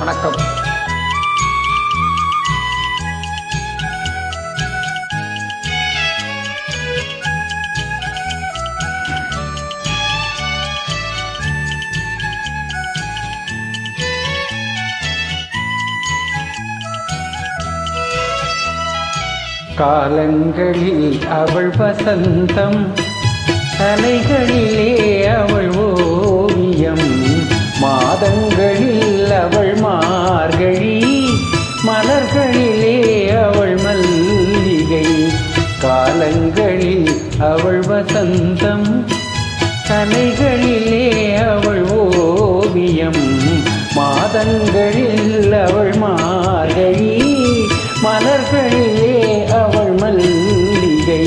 வணக்கம். காலங்களில் அவள் வசந்தம் தலைகள் அவள் வசந்தம் கலைகளிலே அவள் ஓவியம் மாதங்களில் அவள் மார்கழி மலர்களிலே அவள் மல்லிகை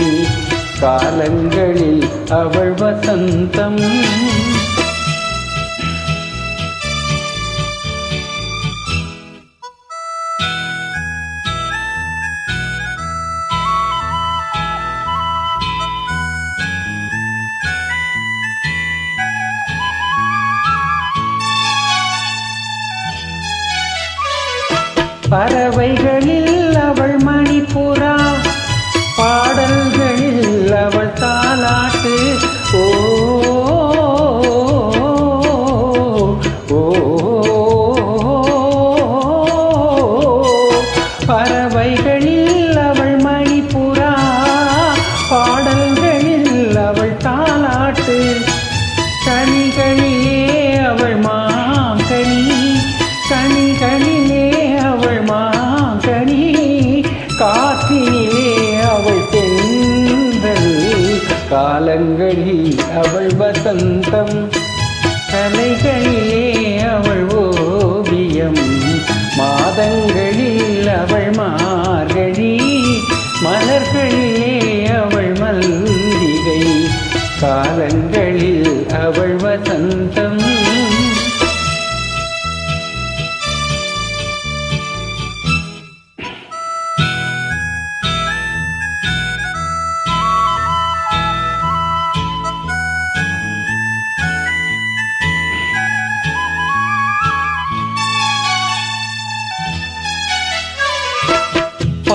காலங்களில் அவள் வசந்தம். பறவைகளில் அவள் மணிப்புறா பாடல்களில் அவள் தாலாட்டு. ஓ காலங்களில் அவள் வசந்தம் கலைகளிலே அவள் ஓவியம் மாதங்களில் அவள் மார்கழி மலர்களிலே அவள் மல்லிகை காலங்களில் அவள் வசந்தம்.